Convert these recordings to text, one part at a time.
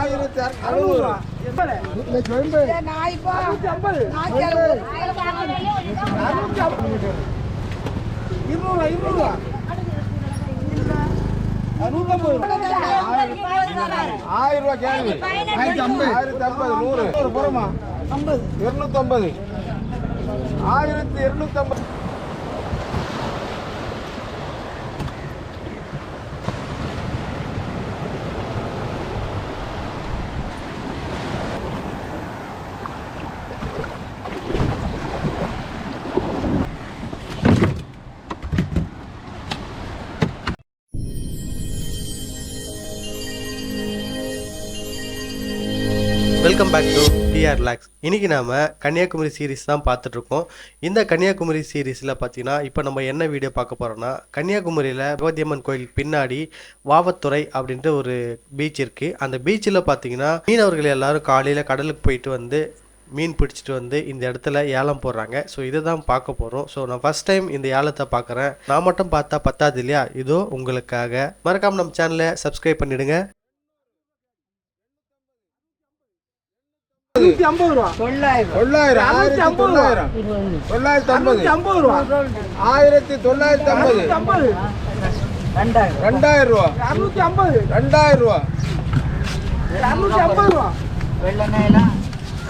ஆயிரத்தி அறுநூறு. ஆயிரம் ரூபாய் கேள்வி. ஆயிரத்தி ஐம்பது நூறு. நூறு போறோமா? இருநூத்தி ஐம்பது ஆயிரத்தி இருநூத்தி ஐம்பது welcome back to TR logs இன்னைக்கு நாம கன்னியாகுமரி சீரிஸ் தான் பார்த்துட்டு இருக்கோம் இந்த கன்னியாகுமரி சீரிஸில் பார்த்தீங்கன்னா இப்போ நம்ம என்ன வீடியோ பார்க்க போறோம்னா கன்னியாகுமரியில் பகவதியம்மன் கோயில் பின்னாடி வாவத்துறை அப்படின்ற ஒரு பீச் இருக்கு. அந்த பீச்சில் பார்த்தீங்கன்னா மீனவர்கள் எல்லாரும் காலையில் கடலுக்கு போயிட்டு வந்து மீன் பிடிச்சிட்டு வந்து இந்த இடத்துல ஏலம் போடுறாங்க. ஸோ இதை தான் பார்க்க போகிறோம் ஸோ நான் ஃபர்ஸ்ட் டைம் இந்த ஏலத்தை பார்க்குறேன். நான் மட்டும் பார்த்தா பத்தாது இல்லையா? இதோ உங்களுக்காக. மறக்காமல் நம்ம சேனலை சப்ஸ்கிரைப் பண்ணிடுங்க தொள்ளாயிரம் ஆயிரத்தி தொள்ளாயிரம் தொள்ளாயிரத்தி ஐம்பது ஆயிரத்தி தொள்ளாயிரத்தி ஐம்பது ரெண்டாயிரம் ரூபா ரெண்டாயிரம் ரூபா இருநூறு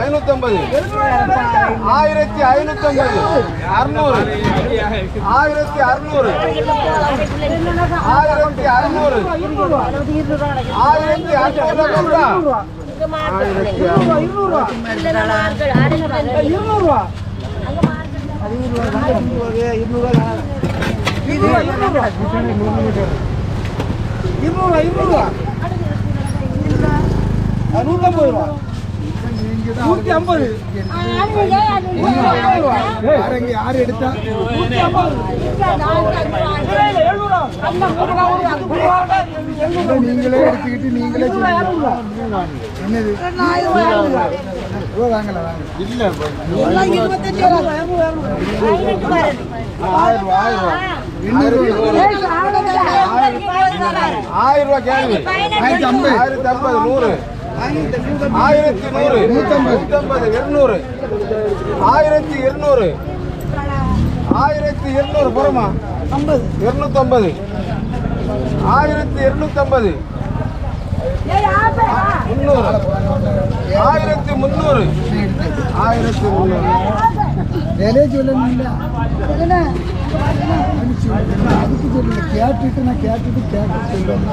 ஐநூத்தம்பது. ஆயிரத்தி ஐநூத்தம்பது. அறுநூறு. ஆயிரத்தி அறுநூறு. ஆயிரத்தி அறுநூறு. ஆயிரத்தி அறுநூறு ஆயிரத்தி அறுநூறு. இருநூறுவா இருநூறுவா நூற்றம்பது ரூபா. நூற்றி ஐம்பது. யார் எடுத்தா? நீங்களே எடுத்துக்கிட்டு நீங்களே என்னது? வாங்கல வாங்க இல்ல ஆயிரம் ரூபா ஆயிரம் ரூபா கேள்வி. ஆயிரத்தி ஐம்பது ஆயிரத்தி ஐம்பது நூறு. ஆயிரத்தி நூறு. நூத்தம்பது நூத்தம்பது இருநூறு. ஆயிரத்தி இருநூறு. ஆயிரத்தி இருநூறு புறமா? இருநூத்தம்பது. ஆயிரத்தி இருநூத்தம்பது. முந்நூறு. ஆயிரத்தி முந்நூறு. ஆயிரத்தி முந்நூறு. விலை சொல்லணும்ல அதுக்கு சொல்லல கேட்டுட்டு நான் கேட்டுட்டு கேட்டு சொல்லுவேன்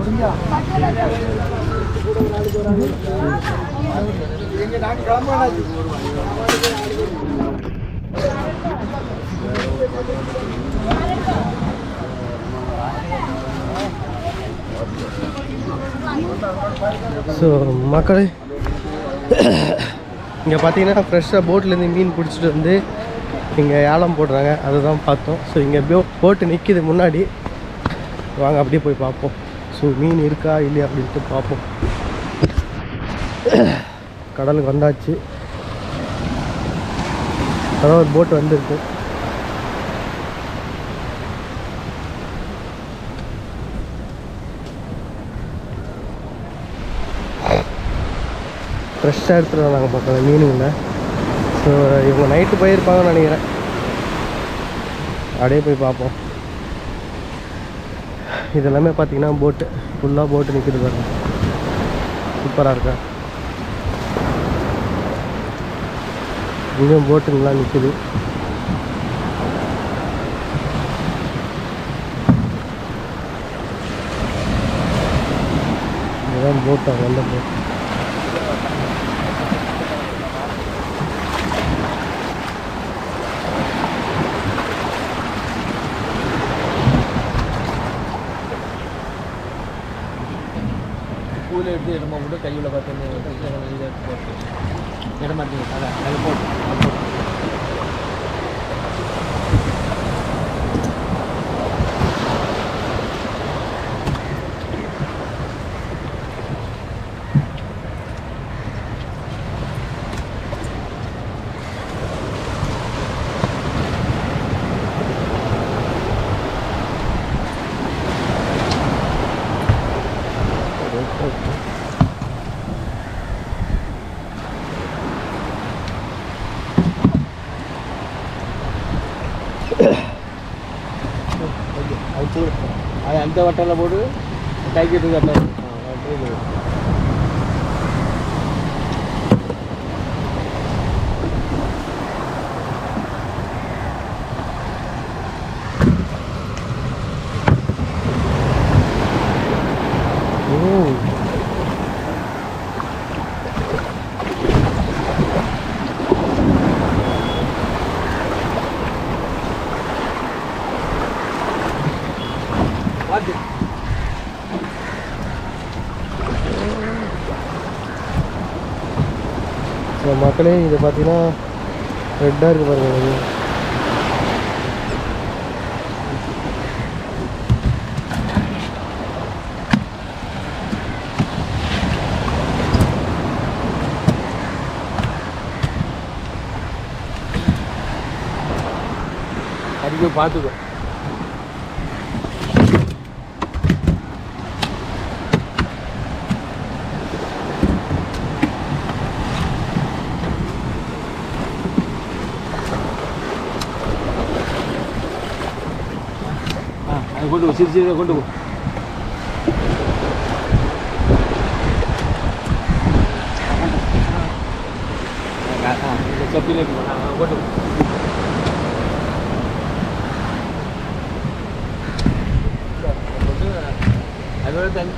முடிஞ்சா? ஸோ மக்களே இங்கே பார்த்தீங்கன்னா ஃப்ரெஷ்ஷாக போட்லேருந்து மீன் பிடிச்சிட்டு வந்து இங்கே ஏலம் போடுறாங்க. அதுதான் பார்த்தோம். ஸோ இங்கே போ போட்டு நிற்கிது முன்னாடி. வாங்க அப்படியே போய் பார்ப்போம். ஸோ மீன் இருக்கா இல்லையா அப்படின்ட்டு பார்ப்போம். கடலுக்கு வந்தாச்சு. அதான் ஒரு போட் வந்துருக்கு. ஃப்ரெஷ்ஷாக எடுத்துகிட்டு நாங்கள் பார்க்கலாம் மீனுங்களை. ஸோ இவங்க நைட்டு போயிருப்பாங்கன்னு நினைக்கிறேன். அப்படியே போய் பார்ப்போம். இதெல்லாமே பார்த்தீங்கன்னா போட்டு ஃபுல்லாக போட்டு நிற்கிது பாருங்க. சூப்பராக இருக்கா? இங்கேயும் போட்டுங்களாம் நிற்குது இதுதான் போட்டு நல்ல போட்டு. பூவில் எடுத்து இடமா மட்டும் கையில் பார்த்து இதை போட்டு இடமாட்டீங்க அதான் அதில் போட்டு அது போட்டு. அது அந்த வட்டத்தில் போட்டு கைக்கிட்டு கட்டணும் Ooh புரியுது. பார்த்து ஸோ மக்களே இது பார்த்தீங்கன்னா ரெட்டாக இருக்குது பாருங்க இது. அதுக்கு பார்த்துக்கோ ஆ அது கொண்டு போ சிறு சிறு கொண்டு போ ஆ, ஆ, இந்த சொப்பிலே போ. ஆ, ஆ, கொண்டு போ அதோட தண்ணி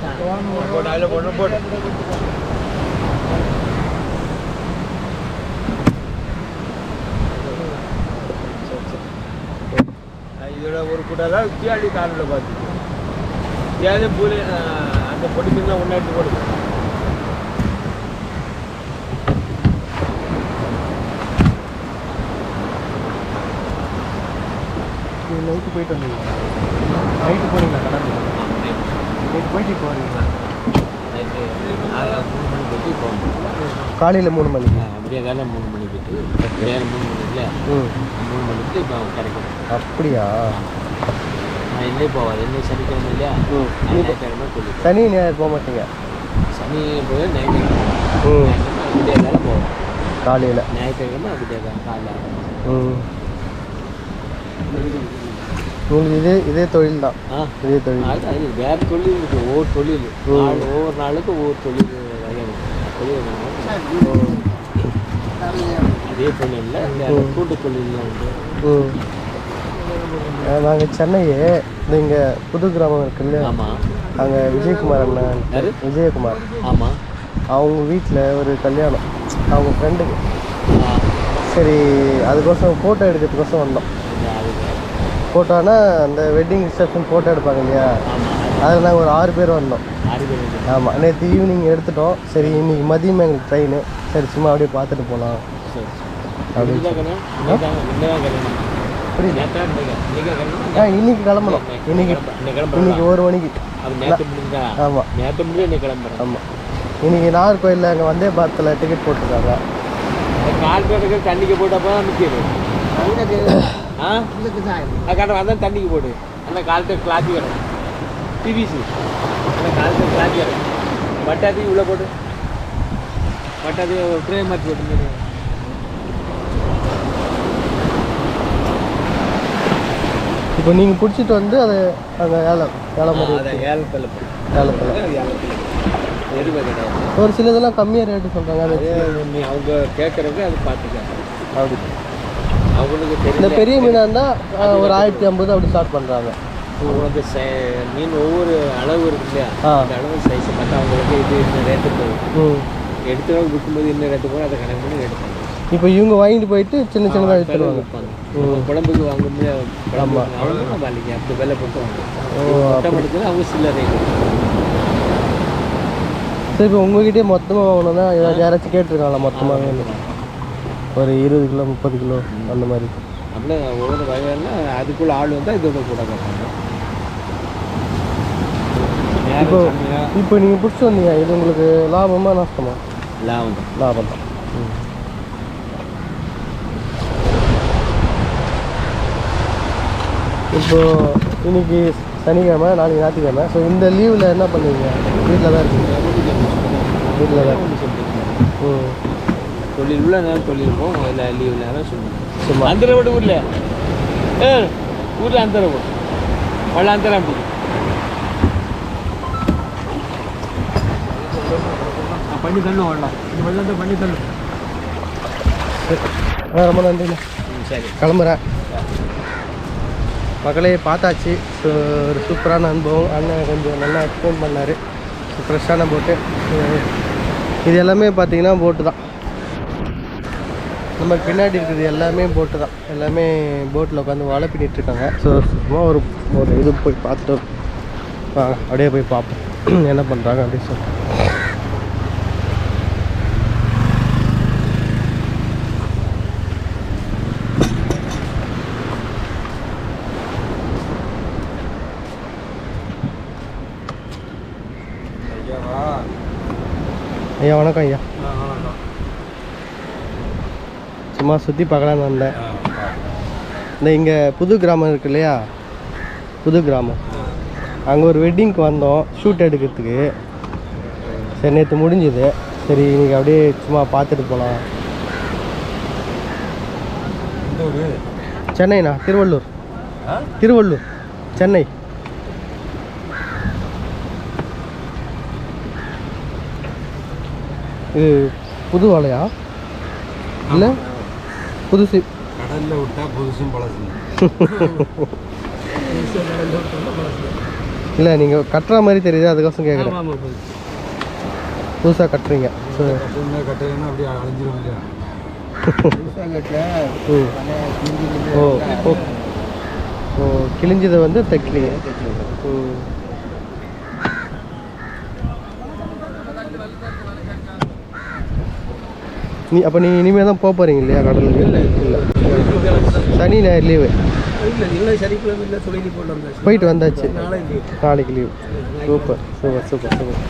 போட்டு அதில் போட்டு போட்டு கூட்டால தியாடி காலில் பார்த்து. தியாதி பூலி அந்த பொடி மீன்லாம் ஒன்றா எடுத்து போடுது நைட்டு போயிட்டு வந்தீங்க நைட்டு போனீங்களா கடலுக்கு நைட்டு போயிட்டு இப்போ வரீங்களா காலையில் மூணு மணிக்கு. அப்படியே காலையில் மூணு மணி போயிட்டு வேறு மூணு மணி இல்லை ம். மூணு மணிக்கு இப்போ கிடைக்கும் அப்படியா? நான் இன்னே போவாது இன்னும் சனிக்கிழமை இல்லையா? ஞாயிற்றுக்கிழமை சொல்லி சனி ஞாயிறு போக மாட்டீங்க? சனி போய் ஞாயிற்றுக்கிழமை. அப்படியே வேலை போவோம் காலையில். ஞாயிற்றுக்கிழமை அப்படியே தான் காலைல ம். உங்களுக்கு இதே இதே தொழில் தான் ஆ. இதே தொழில். அது அது வேறு தொழில் இருக்கு. ஒவ்வொரு தொழில். நாள் ஒவ்வொரு நாளுக்கு ஒவ்வொரு தொழில். தொழில். அதே தொழிலில் இந்த கூட்டு தொழிலில் உண்டு. நாங்கள் சென்னையே இந்த இங்கே புது கிராமம் இருக்குல்ல? அங்கே விஜயகுமார் அண்ணன்? விஜயகுமார். ஆமாம் அவங்க வீட்டில் ஒரு கல்யாணம். அவங்க ஃப்ரெண்டுக்கு சரி அதுக்கோசரம் ஃபோட்டோ எடுக்கிறதுக்கோசரம் வந்தோம். இந்த அதுக்கு ஃபோட்டோனா அந்த வெட்டிங் ரிசப்ஷன் ஃபோட்டோ எடுப்பாங்க இல்லையா? அதில் நாங்கள் ஒரு ஆறு பேர் வந்தோம். ஆமாம் நேற்று ஈவினிங் எடுத்துட்டோம். சரி இன்னைக்கு மதியம் எங்களுக்கு ட்ரெயின் சரி சும்மா அப்படியே பார்த்துட்டு போகலாம் சரி. அப்படி இன்னைக்கு கிளம்பணும். இன்னைக்கு இன்னைக்கு ஒரு மணிக்கு? ஆமாம் நேத்து முடிஞ்சு இன்னைக்கு கிளம்புறேன். ஆமாம் இன்னைக்கு நாகர்கோயிலில் அங்கே வந்தே பாரத்தில் டிக்கெட் போட்டிருக்காங்க. அந்த கால் பேருக்கு தண்ணிக்கு போட்டப்போ தான் நிற்கிது ஆ? கரெக்டாக வந்தால் தண்ணிக்கு போடு. அந்த காலத்தை கிளாத்தி வரும். பிவிசி அந்த காலத்தை கிளாத்தி வரும். பட்டாத்தி உள்ளே போட்டு பட்டாத்தி ட்ரே மாற்றி போட்டு இப்போ நீங்கள் பிடிச்சிட்டு வந்து அதை அங்கே ஏலம் ஏலம் ஏலத்தில். ஏலத்தில் ஒரு சில இதெல்லாம் கம்மியாக ரேட்டு சொல்கிறாங்க அது நீ அவங்க கேட்குறதுக்கு அது பார்த்துக்க அப்படி. அவங்களுக்கு இந்த பெரிய மீனாக இருந்தால் ஒரு ஆயிரத்தி ஐம்பது அப்படி ஸ்டார்ட் பண்ணுறாங்க அவங்களுக்கு சை- மீன் ஒவ்வொரு அளவு இருக்கு இல்லையா. அந்த அளவு சைஸ் பார்த்தா அவங்களுக்கு இது இந்த ரேட்டு போகும் எடுத்து விற்கும்போது என்ன ரேட்டு போகும் அதை கணக்கு பண்ணி எடுப்பாங்க இப்போ இவங்க வாங்கிட்டு போயிட்டு சின்ன சின்னதாக விற்பாங்க. குழம்புக்கு வாங்கும்போது அப்படி போட்டு வாங்க கொட்டை மடுக்கிறது அவங்க சில்லறை சரி இப்போ உங்ககிட்டயே மொத்தமாக வாங்கணும்னா யாராச்சும் கேட்டிருக்காங்களா மொத்தமாக வேணும் ஒரு இருபது கிலோ முப்பது கிலோ அந்த மாதிரி. அப்படியே ஒவ்வொரு வகையான அதுக்குள்ள ஆள் வந்தால் இதோட கூட கேட்பாங்க. இப்போ இப்போ நீங்கள் பிடிச்சி வந்தீங்க இது உங்களுக்கு லாபமா நஷ்டமா? லாபம் தான். லாபம் தான். இப்போ இன்னைக்கு சனிக்கிழமை நாளைக்கு ஞாயிற்றுக்கிழமை. ஸோ இந்த லீவில் என்ன பண்ணுவீங்க? வீட்டில் தான் இருக்கீங்க வீட்டில் தான் ம். தொழில் உள்ள நேரம் தொழில் இருக்கும். இல்லை லீவ் நேரம் சொல்லுங்கள் சும்மா. அந்தர விட்டு ஊரில். ஏ ஊரில் அந்தர விடு மழை அந்தரம் அப்படி பண்ணி தரணும் வரலாம் இந்த வெள்ளத்தை பண்ணி தரணும். ஆ, ரொம்ப நன்றிண்ணா. சரி. கிளம்புறேன். மகளையே பார்த்தாச்சு. ஸோ ஒரு சூப்பரான அனுபவம். அண்ணன் கொஞ்சம் நல்லா எக்ஸ்பிளைன் பண்ணார். ஃப்ரெஷ்ஷான போட்டு இது எல்லாமே பார்த்திங்கன்னா போட்டு தான். நம்ம பின்னாடி இருக்கிறது எல்லாமே போட்டு தான். எல்லாமே போட்டில் உட்காந்து வலை பின்னிட்டுருக்காங்க ஸோ சும்மா ஒரு ஒரு இது போய் பார்த்துட்டு அப்படியே போய் பார்ப்போம். என்ன பண்ணுறாங்க அப்படின்னு சொல்லி ஐயா வணக்கம் ஐயா. சும்மா சுற்றி பார்க்கலான்னு வந்தேன். இந்த இங்கே புது கிராமம் இருக்கு இல்லையா? புது கிராமம். அங்கே ஒரு வெட்டிங்க்கு வந்தோம் ஷூட் எடுக்கிறதுக்கு. சரி நேற்று முடிஞ்சுது. சரி இன்னைக்கு அப்படியே சும்மா பார்த்துட்டு போகலாம் சென்னைண்ணா திருவள்ளூர். திருவள்ளூர் சென்னை. இது புது வாழையா இல்லை? புதுசு. கடல்ல விட்டா புதுசும் பழசும். இல்லை நீங்கள் கட்டுற மாதிரி தெரியுது அதுக்கோசம் கேட்குறேன் புதுசாக கட்டுறீங்க. ஸோ கட்டலைன்னா அப்படியே அழிஞ்சிரும் இல்லையா? ஓ ஓ கிழிஞ்சதை வந்து தைக்கிறீங்க ம். நீ அப்போ நீ இனிமேல் தான் போக போகிறீங்க இல்லையா கடலுக்கு? இல்லை இல்லை. சனி ஞாயிறு லீவு போயிட்டு வந்தாச்சு. நாளைக்கு நாளைக்கு leave super super super super.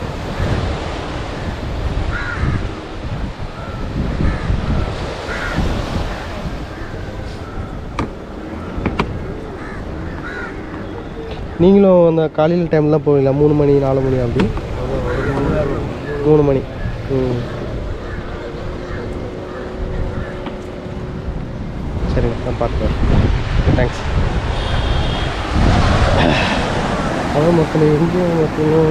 நீங்களும் அந்த காலையில் டைம்லாம் போவீங்களா? மூணு மணி நாலு மணி அப்படி? மூணு மணி. ம். பார்த்துக்கிறேன் தேங்க்ஸ் அதான் மக்கள் எங்கேயும் மக்களும்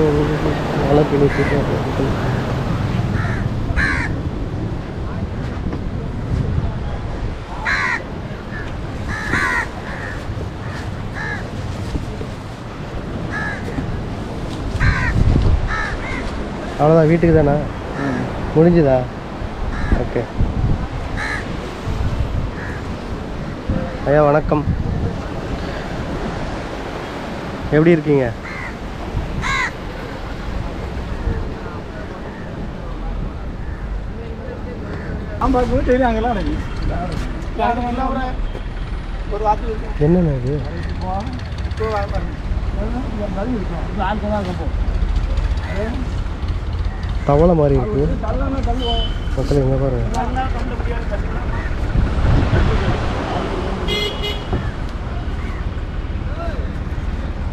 பெய்யுது அவ்வளோதான் வீட்டுக்கு தானே? முடிஞ்சுதா? ஓகே. ஐயா வணக்கம். எப்படி இருக்கீங்க? என்னண்ணா இது? தவளை மாதிரி இருக்கு. மக்கள் எங்கே பாருங்க மக்களே இங்கே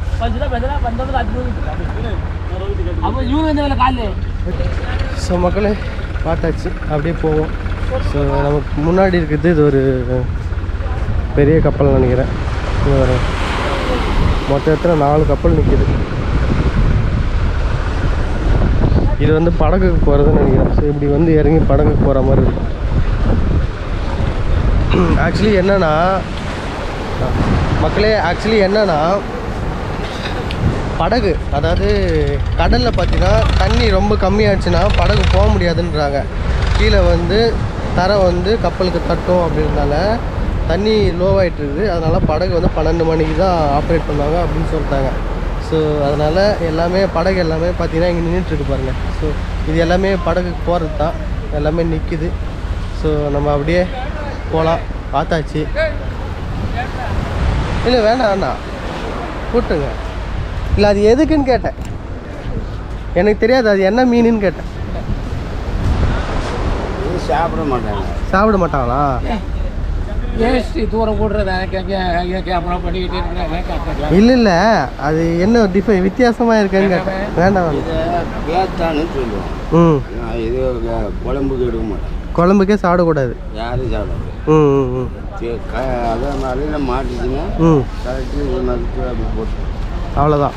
ஸோ மக்களே பார்த்தாச்சு. அப்படியே போவோம். ஸோ நமக்கு முன்னாடி இருக்குது இது ஒரு பெரிய கப்பல் நினைக்கிறேன். மொத்த இடத்துல நாலு கப்பல் நிற்கிது இது வந்து படகுக்கு போகிறதுன்னு நினைக்கிறேன். ஸோ இப்படி வந்து இறங்கி படகுக்கு போகிற மாதிரி இருக்கும். ஆக்சுவலி என்னென்னா மக்களே ஆக்சுவலி என்னென்னா படகு அதாவது கடலில் பார்த்தீங்கன்னா தண்ணி ரொம்ப கம்மியாச்சுன்னா படகு போக முடியாதுன்றாங்க. கீழே வந்து தரை வந்து கப்பலுக்கு தட்டும் அப்படின்றனால தண்ணி லோவாகிட்டு இருக்குது அதனால் படகு வந்து பன்னெண்டு மணிக்கு தான் ஆப்ரேட் பண்ணுவாங்க அப்படின்னு சொல்லிட்டாங்க. ஸோ அதனால் எல்லாமே படகு எல்லாமே பார்த்தீங்கன்னா இங்கே நின்றுட்டு பாருங்கள் ஸோ இது எல்லாமே படகுக்கு போகிறது தான். எல்லாமே நிற்கிது ஸோ நம்ம அப்படியே போகலாம் பார்த்தாச்சு. இல்லை வேண்டாம் அண்ணா கூட்டுங்க இல்லை அது எதுக்குன்னு கேட்டேன். எனக்கு தெரியாது அது என்ன மீனுன்னு கேட்டேன். இது சாப்பிட மாட்டாங்க. சாப்பிட மாட்டாங்களா? வேஸ்ட்டு தூரம் போடுறது இல்லை இல்லை. அது என்ன டிஃபை வித்தியாசமாக இருக்குன்னு கேட்டேன். வேண்டாம். வேண்டாம் இதை பேத்தான்னு சொல்லுவோம். ம். நான் இது குழம்புக்கு எடுக்க மாட்டேன் குழம்புக்கே சாப்பிடக்கூடாது. யாரும் சாப்பிடாது ம் ம் ம். அதான் மாட்டிச்சுன்னா ம். கரெக்டு நறுக்கு அப்படி போட்டு அவ்வளோதான்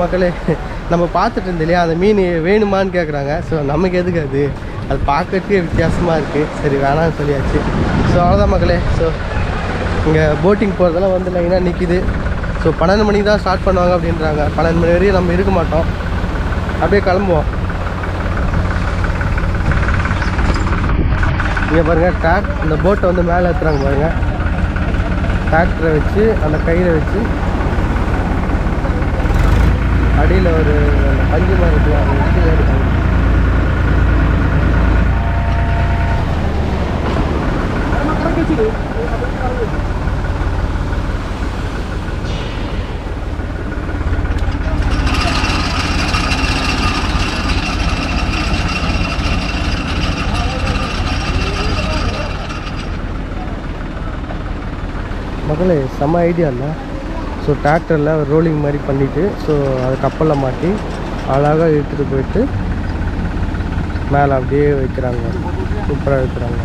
மக்களே நம்ம பார்த்துட்டு இருந்தோம் இல்லையா அந்த மீன் வேணுமான்னு கேட்குறாங்க ஸோ நமக்கு எதுக்கு அது? அது பார்க்கறதுக்கே வித்தியாசமாக இருக்குது சரி வேணாம்னு சொல்லியாச்சு. ஸோ அவ்வளோதான் மக்களே. ஸோ இங்கே போட்டிங் போகிறதெல்லாம் வந்து லைனாக நிற்கிது ஸோ பன்னெண்டு மணிக்கு தான் ஸ்டார்ட் பண்ணுவாங்க அப்படின்றாங்க. பன்னெண்டு மணி வரையும் நம்ம இருக்க மாட்டோம். அப்படியே கிளம்புவோம். இங்கே பாருங்கள் ட்ராக் இந்த போட்டை வந்து மேலே ஏற்றுறாங்க பாருங்கள் டிராக்டரை வச்சு அந்த கையில் வச்சு அடியில் ஒரு பஞ்சு மாதிரி இருக்குது அதை வச்சு ஏறுறாங்க மகளே செம்ம ஐடியா இல்லை. ஸோ டிராக்டரில் ரோலிங் மாதிரி பண்ணிவிட்டு ஸோ அது கப்பலில் மாட்டி அழகாக இழுத்துட்டு போயிட்டு மேலே அப்படியே வைக்கிறாங்க. சூப்பராக வைக்கிறாங்க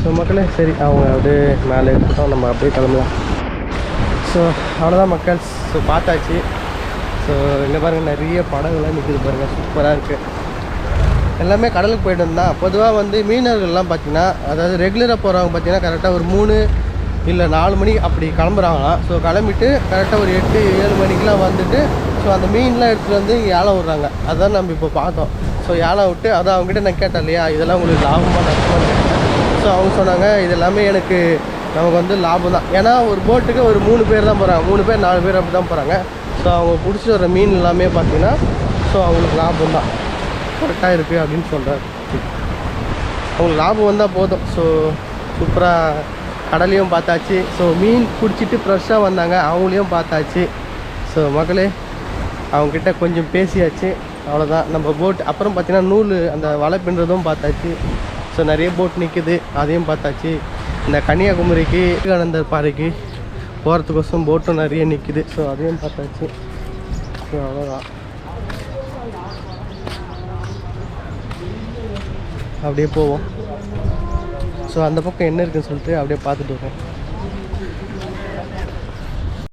ஸோ மக்களே சரி அவங்க அப்படியே மேலே இருக்கட்டும் நம்ம அப்படியே கிளம்பலாம். ஸோ அவ்வளோதான் மக்கள். ஸோ பார்த்தாச்சு. ஸோ இங்கே பாருங்கள் நிறைய படகுலாம் நிற்குது பாருங்கள் சூப்பராக இருக்குது எல்லாமே கடலுக்கு போயிட்டு வந்தா பொதுவாக வந்து மீனவர்கள்லாம் பார்த்தீங்கன்னா அதாவது ரெகுலராக போகிறவங்க பார்த்தீங்கன்னா கரெக்டாக ஒரு மூணு இல்லை நாலு மணி அப்படி கிளம்புறாங்களாம். ஸோ கிளம்பிட்டு கரெக்டாக ஒரு எட்டு ஏழு மணிக்கெலாம் வந்துட்டு ஸோ அந்த மீன்லாம் எடுத்துகிட்டு வந்து இங்கே விட்றாங்க. அதான் நம்ம இப்போ பார்த்தோம். ஸோ ஏழை விட்டு அதான் அவங்ககிட்ட நான் கேட்டேன் இல்லையா? இதெல்லாம் உங்களுக்கு லாபமாக நஷ்டமாக கேட்டேன் ஸோ அவங்க சொன்னாங்க. இது எல்லாமே எனக்கு நமக்கு வந்து லாபம் தான். ஏன்னா ஒரு போட்டுக்கு ஒரு மூணு பேர் தான் போகிறாங்க மூணு பேர் நாலு பேர் அப்படி தான் போகிறாங்க ஸோ அவங்க பிடிச்சி வர மீன் எல்லாமே பார்த்தீங்கன்னா ஸோ அவங்களுக்கு லாபம் தான். கரெக்டாக இருக்குது அப்படின்னு சொல்கிறார் அவங்களுக்கு லாபம் வந்தால் போதும். ஸோ சூப்பராக கடலையும் பார்த்தாச்சு. ஸோ மீன் பிடிச்சிட்டு ஃப்ரெஷ்ஷாக வந்தாங்க. அவங்களையும் பார்த்தாச்சு. ஸோ மக்களே அவங்கக்கிட்ட கொஞ்சம் பேசியாச்சு. அவ்வளோதான் நம்ம போட் அப்புறம் பார்த்தீங்கன்னா நூல் அந்த வலை பின்னுறதும் பார்த்தாச்சு. ஸோ நிறைய போட் நிற்குது அதையும் பார்த்தாச்சு. இந்த கன்னியாகுமரிக்கு விவேகானந்தர் பாறைக்கு போகிறதுக்கோசம் போட்டும் நிறைய நிற்குது ஸோ அதையும் பார்த்தாச்சு. ஸோ அவ்வளோதான் அப்படியே போவோம். ஸோ அந்த பக்கம் என்ன இருக்குதுன்னு சொல்லிட்டு அப்படியே பார்த்துட்டு வரோம்